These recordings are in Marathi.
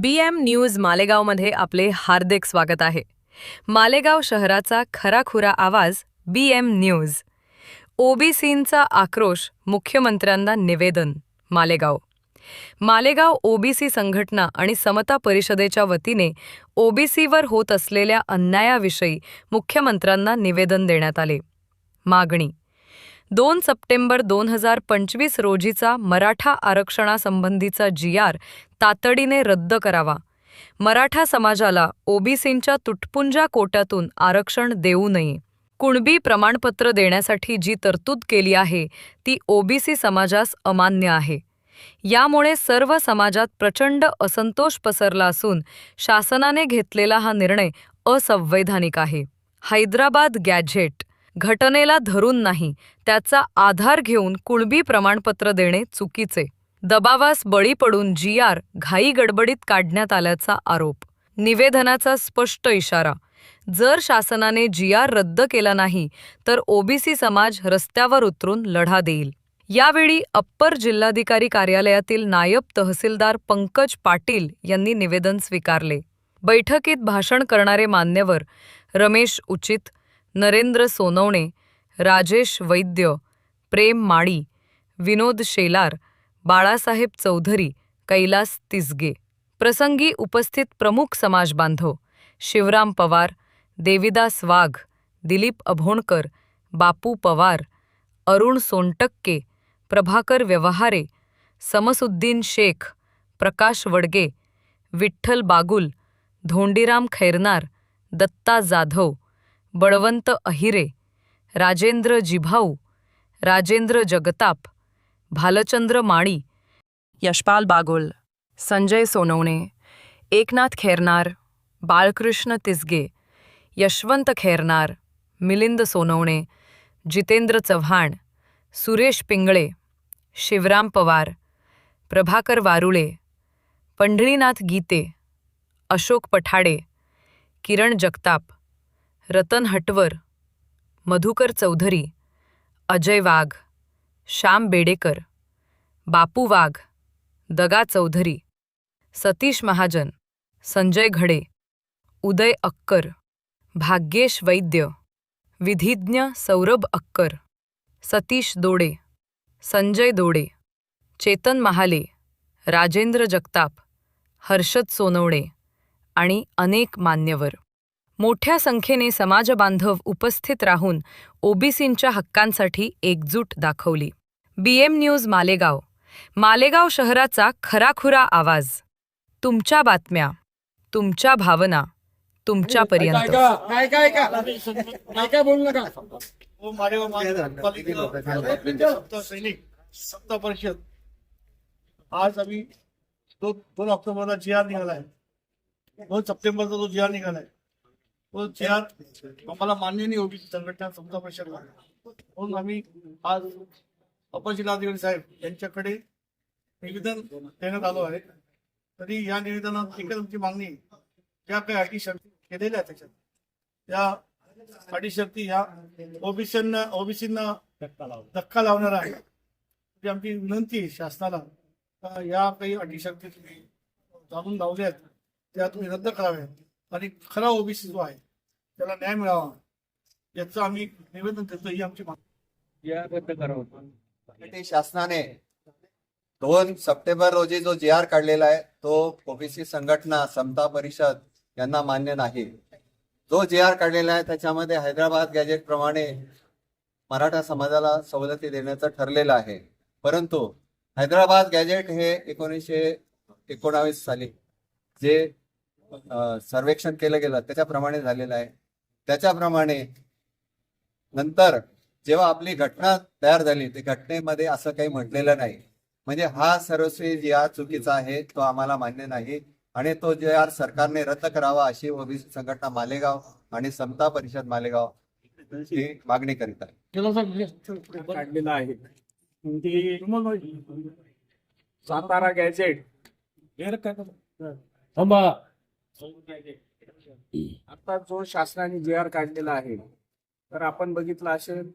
बी एम न्यूज मालेगावमध्ये आपले हार्दिक स्वागत आहे. मालेगाव शहराचा खराखुरा आवाज बी एम न्यूज. ओबीसींचा आक्रोश मुख्यमंत्र्यांना निवेदन मालेगाव. मालेगाव ओबीसी संघटना आणि समता परिषदेच्या वतीने ओबीसीवर होत असलेल्या अन्यायाविषयी मुख्यमंत्र्यांना निवेदन देण्यात आले. मागणी दोन सप्टेंबर दोन हजार पंचवीस रोजीचा मराठा आरक्षणासंबंधीचा जी आर तातडीने रद्द करावा. मराठा समाजाला ओबीसींच्या तुटपुंजा कोट्यातून आरक्षण देऊ नये. कुणबी प्रमाणपत्र देण्यासाठी जी तरतूद केली आहे ती ओबीसी समाजास अमान्य आहे. यामुळे सर्व समाजात प्रचंड असंतोष पसरला असून शासनाने घेतलेला हा निर्णय असंवैधानिक आहे. हैदराबाद गॅझेट घटनेला धरून नाही त्याचा आधार घेऊन कुणबी प्रमाणपत्र देणे चुकीचे. दबावास बळी पडून जी आर घाई गडबडीत काढण्यात आल्याचा आरोप. निवेदनाचा स्पष्ट इशारा. जर शासनाने जी आर रद्द केला नाही तर ओबीसी समाज रस्त्यावर उतरून लढा देईल. यावेळी अप्पर जिल्हाधिकारी कार्यालयातील नायब तहसीलदार पंकज पाटील यांनी निवेदन स्वीकारले. बैठकीत भाषण करणारे मान्यवर रमेश उचित नरेंद्र सोनवणे राजेश वैद्य प्रेम माळी विनोद शेलार बाळासाहेब चौधरी कैलास तिसगे. प्रसंगी उपस्थित प्रमुख समाज बांधव शिवराम पवार देविदास वाघ दिलीप अभोणकर बापू पवार अरुण सोनटक्के प्रभाकर व्यवहारे समसुद्दीन शेख प्रकाश वडगे विठ्ठल बागुल धोंडीराम खैरनार दत्ता जाधव बळवंत अहिरे राजेंद्र जिभाऊ राजेंद्र जगताप भालचंद्र माळी यशपाल बागुल संजय सोनवणे एकनाथ खैरनार बाळकृष्ण तिसगे यशवंत खैरनार मिलिंद सोनवणे जितेंद्र चव्हाण सुरेश पिंगळे शिवराम पवार प्रभाकर वारुळे पंढरीनाथ गीते अशोक पठाडे किरण जगताप रतन हटवर मधुकर चौधरी अजय वाघ श्याम बेडेकर बापू वाघ दगा चौधरी सतीश महाजन संजय घडे उदय अक्कर भाग्येश वैद्य विधिज्ञ सौरभ अक्कर सतीश दोडे संजय दोडे चेतन महाले राजेंद्र जगताप हर्षद सोनवणे आणि अनेक मान्यवर. मोठ्या संख्येने समाजबांधव उपस्थित राहून ओबीसींच्या हक्कांसाठी एकजूट दाखवली. BM news Malegaon. मालेगाव शहराचा खराखुरा आवाज. तुमच्या बातम्या. तुमच्या भावना. तुमच्यापर्यंत काय काय काय काय बोलू नका. हो सत्ता परिषद. आज आम्ही तो दोन ऑक्टोबरला जी आर निघालाय दोन सप्टेंबरचा जो जी आर निघालाय तो जी आर आम्हाला मान्य नाही ओबीसी संघटना समजा परिषदला म्हणून आम्ही आज अपर जिल्हाधिकारी साहेब यांच्याकडे निवेदन देण्यात आलो आहे. तरी या निवेदनात एकच आमची मागणी ज्या काही अटी शर्ती केलेल्या आहेत त्याच्यात त्या अटी शर्ती ह्या ओबीसींना ओबीसींना धक्का लावणार आहे. ती आमची विनंती आहे शासनाला. या काही अटी शर्ती तुम्ही जाणून लावल्यात त्या तुम्ही रद्द कराव्यात. आणि खरा ओबीसी जो आहे त्याला न्याय मिळावा. याचं आम्ही निवेदन देतो ही आमची मागणी. मराठी शासनाने दोन सप्टेंबर रोजी जो जी आर काढलेला आहे तो ओबीसी संघटना समता परिषद यांना मान्य नाही. जो जी आर काढलेला आहे त्याच्यामध्ये हैदराबाद गॅजेट प्रमाणे मराठा समाजाला सवलती देण्याचं ठरलेलं आहे. परंतु हैदराबाद गॅजेट हे एकोणीसशे एकोणावीस साली जे सर्वेक्षण केलं गेलं त्याच्याप्रमाणे झालेलं आहे. त्याच्याप्रमाणे नंतर जेव्हा आपली घटना तयार झाली त्या घटनेमध्ये असं काही म्हटलेलं नाही. म्हणजे हा सर्वस्वी जी आर चुकीचा आहे तो आम्हाला मान्य नाही आणि तो जे आर सरकारने रद्द करावा अशी ओबीसी संघटना मालेगाव आणि समता परिषद मालेगाव ही मागणी करीत आहे. काढलेला आहे. ती सातारा गॅजेट थांबा. आता जो शासनाने जे आर काढलेला आहे तर आपण बघितलं असेल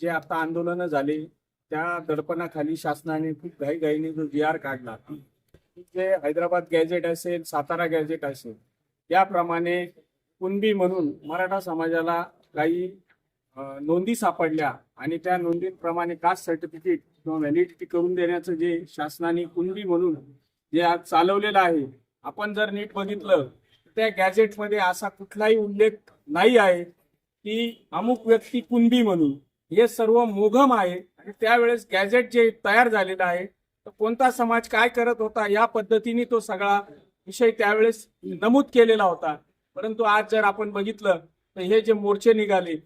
जे आता आंदोलन झाले त्या दडपणाखाली शासनाने खूप घाईघाईने जो जी आर काढला जे हैदराबाद गॅजेट असेल सातारा गॅजेट असेल याप्रमाणे कुणबी म्हणून मराठा समाजाला काही नोंदी सापडल्या आणि त्या नोंदींप्रमाणे कास्ट सर्टिफिकेट किंवा व्हॅलिडिटी करून देण्याचं जे शासनाने कुणबी म्हणून जे आज चालवलेलं आहे आपण जर नीट बघितलं त्या गॅजेटमध्ये असा कुठलाही उल्लेख नाही आहे की अमुक व्यक्ती कुणबी म्हणून. हे सर्व मोघम आहे आणि त्यावेळेस गॅजेट जे तयार झालेलं आहे तर कोणता समाज काय करत होता या पद्धतीने तो सगळा विषय त्यावेळेस नमूद केलेला होता. परंतु आज जर आपण बघितलं तर हे जे मोर्चे निघाले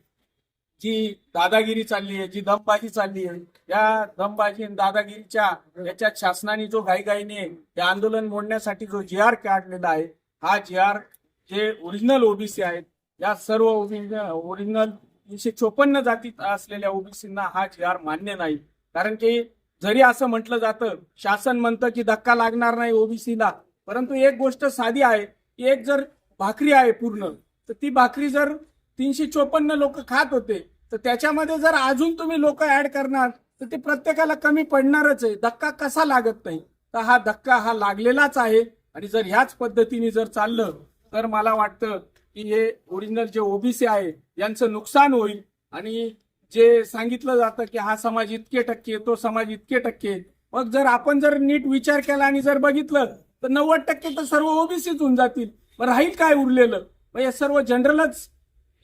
जी दादागिरी चालली आहे जी दमबाजी चालली आहे या दमबाजी आणि दादागिरीच्या याच्यात शासनाने जो घाईघाईने हे आंदोलन मोडण्यासाठी जो जी आर काढलेला आहे हा जी आर जे ओरिजिनल ओबीसी आहेत या सर्व ओरिजिनल तीनशे चोपन्न जातीत असलेल्या ओबीसींना हा जी आर मान्य नाही. कारण की जरी असं म्हटलं जातं शासन म्हणतं की धक्का लागणार नाही ओबीसीला परंतु एक गोष्ट साधी आहे की एक जर भाकरी आहे पूर्ण तर ती भाकरी जर तीनशे चोपन्न लोक खात होते तर त्याच्यामध्ये जर अजून तुम्ही लोक ऍड करणार तर ते प्रत्येकाला कमी पडणारच आहे धक्का कसा लागत नाही. तर हा धक्का हा लागलेलाच आहे. आणि जर ह्याच पद्धतीने जर चाललं तर मला वाटतं की हे ओरिजिनल जे ओबीसी आहे यांचं नुकसान होईल. आणि जे सांगितलं जातं की हा समाज इतके टक्के तो समाज इतके टक्के. मग जर आपण जर नीट विचार केला आणि जर बघितलं तर नव्वद टक्के तर सर्व ओबीसीच होऊन जातील. मग राहील काय उरलेलं? मग हे सर्व जनरलच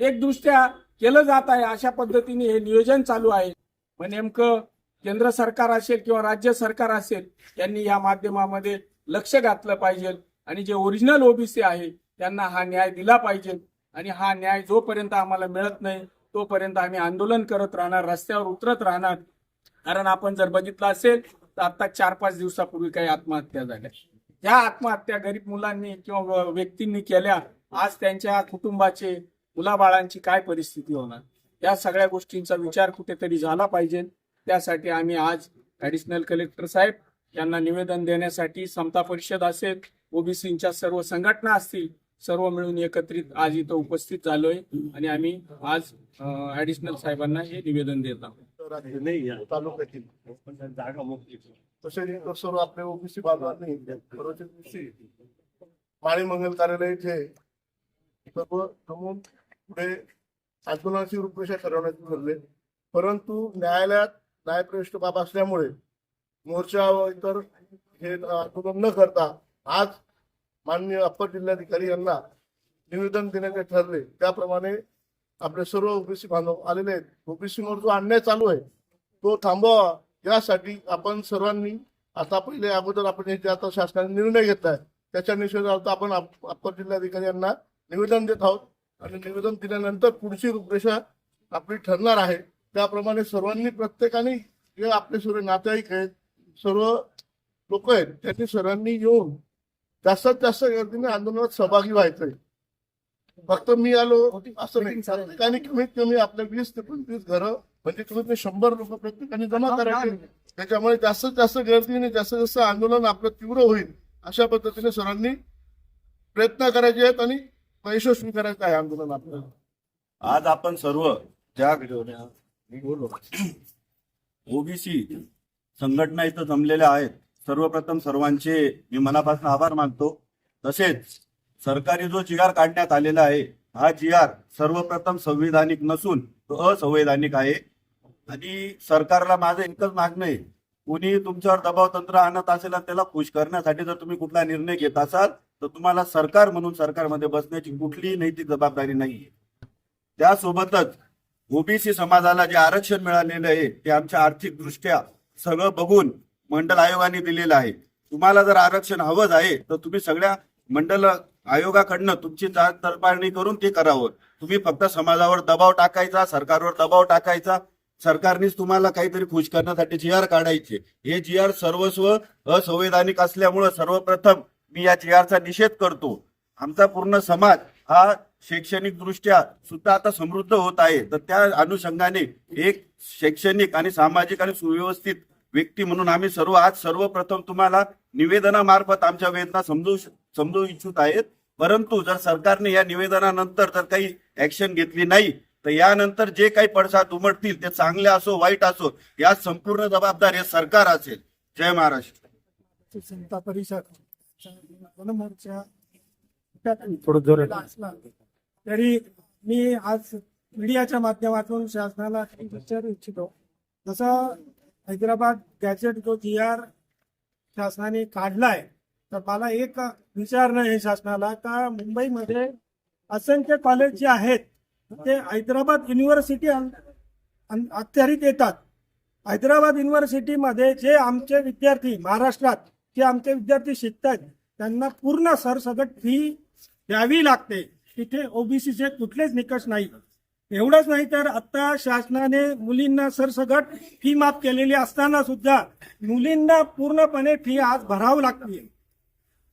एक दृष्ट्या केलं जात आहे. अशा पद्धतीने हे नियोजन चालू आहे. मग नेमकं केंद्र सरकार असेल किंवा राज्य सरकार असेल यांनी या माध्यमामध्ये लक्ष घातलं पाहिजे. आणि जे ओरिजिनल ओबीसी आहे त्यांना हा न्याय दिला पाहिजे. आणि हा न्याय जोपर्यंत आम्हाला मिळत नाही तोपर्यंत आम्ही आंदोलन करत राहणार रस्त्यावर उतरत राहणार. कारण आपण जर बघितलं असेल तर आता चार पाच दिवसापूर्वी काही आत्महत्या झाल्या. ज्या आत्महत्या गरीब मुलांनी किंवा व्यक्तींनी केल्या आज त्यांच्या कुटुंबाचे मुलाबाळांची काय परिस्थिती होणार? या सगळ्या गोष्टींचा विचार कुठेतरी झाला पाहिजे. त्यासाठी आम्ही आज ऍडिशनल कलेक्टर साहेब यांना निवेदन देण्यासाठी समता परिषद असेल ओबीसीच्या सर्व संघटना असतील सर्व मिळून एकत्रित आज इथं उपस्थित झालोय आणि आम्ही आज ऍडिशनल साहेबांना हे निवेदन देत आहोत. नाही तालुक्यातील जागा तसे सर्व आपले ओबीसी बांधवांनी माळी मंगल कार्यालय इथे सर्व जमून पुढे आंदोलनाची रूपरेषा ठरवण्यात ठरले परंतु न्यायालयात न्यायप्रविष्ट बाब असल्यामुळे मोर्चा व इतर हे आंदोलन न करता आज माननीय अप्पर जिल्हाधिकारी यांना निवेदन देण्याचे ठरले. त्याप्रमाणे आपले सर्व ओबीसी बांधव आलेले आहेत. ओबीसी वर जो अन्याय चालू आहे तो थांबवा. यासाठी आपण सर्वांनी आता पहिले अगोदर आपण हे जे आता शासनाने निर्णय घेतलाय त्याच्या निषेधार्थ आपण अप्पर जिल्हाधिकारी यांना निवेदन देत आहोत. आणि निवेदन दिल्यानंतर पुढची रूपरेषा आपली ठरणार आहे. त्याप्रमाणे सर्वांनी प्रत्येकाने जे आपले सर्व नातेवाईक आहेत सर्व लोक आहेत त्यांनी सर्वांनी येऊन जास्तीत जास्त गर्दीने आंदोलनात सहभागी व्हायचंय. फक्त मी आलो असं नाही. प्रत्येकाने कमीत कमी आपल्या वीस ते पंचवीस घरं म्हणजे कमीत कमी शंभर लोक प्रत्येकाने जमा करायचे. त्याच्यामुळे जास्तीत जास्त गर्दीने जास्तीत जास्त आंदोलन आपलं तीव्र होईल अशा पद्धतीने सर्वांनी प्रयत्न करायचे आहेत आणि यशस्वी करायचं आहे आंदोलन आपल्याला. आज आपण सर्व ज्या ओबीसी संघटना इथं जमलेल्या आहेत. सर्वप्रथम सर्वांचे मी मनापासून आभार मानतो. तसेच सरकारी जो जी आर काढण्यात आलेला आहे हा जी आर सर्वप्रथम संविधानिक नसून तो असंवैधानिक आहे. आणि सरकारला माझं एकच मागणं आहे. कुणी तुमच्यावर दबाव तंत्र आणत असेल आणि त्याला खुश करण्यासाठी जर तुम्ही कुठला निर्णय घेत असाल तर तुम्हाला सरकार म्हणून सरकारमध्ये बसण्याची कुठलीही नैतिक जबाबदारी नाही त्यासोबतच ओबीसी समाजाला जे आरक्षण मिळालेलं आहे ते आमच्या आर्थिक दृष्ट्या सगळं बघून मंडल आयोगाने दिलेलं आहे. तुम्हाला जर आरक्षण हवंच आहे तर तुम्ही सगळ्या मंडल आयोगाकडनं तुमची जात करून ते करावं. तुम्ही फक्त समाजावर दबाव टाकायचा सरकारवर दबाव टाकायचा. सरकारनेच तुम्हाला काहीतरी खुश करण्यासाठी जी आर काढायचे. हे जी आर सर्वस्व असंवैधानिक असल्यामुळं सर्वप्रथम मी या जी आरचा निषेध करतो. आमचा पूर्ण समाज हा शैक्षणिक दृष्ट्या सुद्धा आता समृद्ध होत आहे. तर त्या अनुषंगाने एक शैक्षणिक आणि सामाजिक आणि सुव्यवस्थित व्यक्ती म्हणून आम्ही सर्व आज सर्वप्रथम तुम्हाला निवेदनामार्फत आमच्या वेदना समजू समजू इच्छित आहेत. परंतु जर सरकारने या निवेदनानंतर जर काही ऍक्शन घेतली नाही तर यानंतर जे काही पडसाद उमटतील ते चांगले असो वाईट असो या संपूर्ण जबाबदार हे सरकार असेल. जय महाराष्ट्र. जनता परिषद थोडं असला तरी मी आज मीडियाच्या माध्यमातून शासनाला विचारू इच्छितो. जसं हैदराबाद गॅजेट जो जी आर शासनाने काढलाय तर मला एक विचारणं आहे शासनाला. का मुंबईमध्ये असंख्य कॉलेज जे आहेत ते हैदराबाद युनिव्हर्सिटी अं- अखत्यारीत येतात. हैदराबाद युनिव्हर्सिटीमध्ये जे आमचे विद्यार्थी महाराष्ट्रात जे आमचे विद्यार्थी शिकतात त्यांना पूर्ण सरसगट फी द्यावी लागते. तिथे ओबीसीचे कुठलेच निकष नाही. एवढंच नाही तर आता शासनाने मुलींना सरसकट फी माफ केलेली असताना सुद्धा मुलींना पूर्णपणे फी आज भरावं लागते.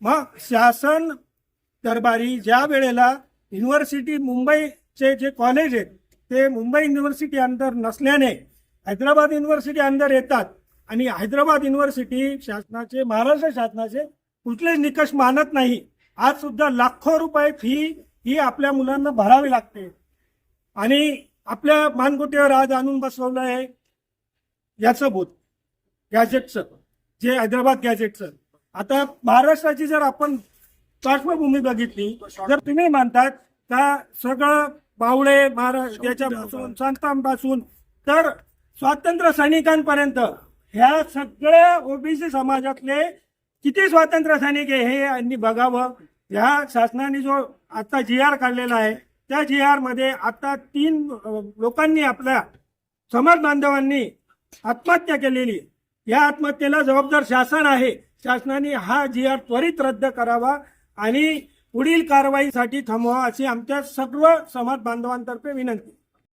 मग शासन दरबारी ज्या वेळेला युनिव्हर्सिटी मुंबईचे जे कॉलेज आहेत ते मुंबई युनिव्हर्सिटी अंदर नसल्याने हैदराबाद युनिव्हर्सिटी अंदर येतात आणि हैदराबाद युनिव्हर्सिटी शासनाचे महाराष्ट्र शासनाचे कुठलेच निकष मानत नाही. आज सुद्धा लाखो रुपये फी ही आपल्या मुलांना भरावी लागते. आणि आपल्या मानगुटीवर आज आणून बसवलं आहे याचं भूत गॅजेटचं जे हैदराबाद गॅजेटचं आता महाराष्ट्राची जर आपण पार्श्वभूमी बघितली जर तुम्ही म्हणतात का सगळं बावळे महाराष्ट्र याच्यापासून संतांपासून तर स्वातंत्र्य सैनिकांपर्यंत ह्या सगळ्या ओबीसी समाजातले किती स्वातंत्र्य सैनिक आहे हे यांनी बघावं. ह्या शासनाने जो आता जी आर काढलेला आहे त्या जी आरमध्ये आता तीन लोकांनी आपल्या समाज बांधवांनी आत्महत्या केलेली. या आत्महत्येला जबाबदार शासन आहे. शासनाने हा जी आर त्वरित रद्द करावा आणि पुढील कारवाईसाठी थांबवा अशी आमच्या सर्व समाज बांधवांतर्फे विनंती.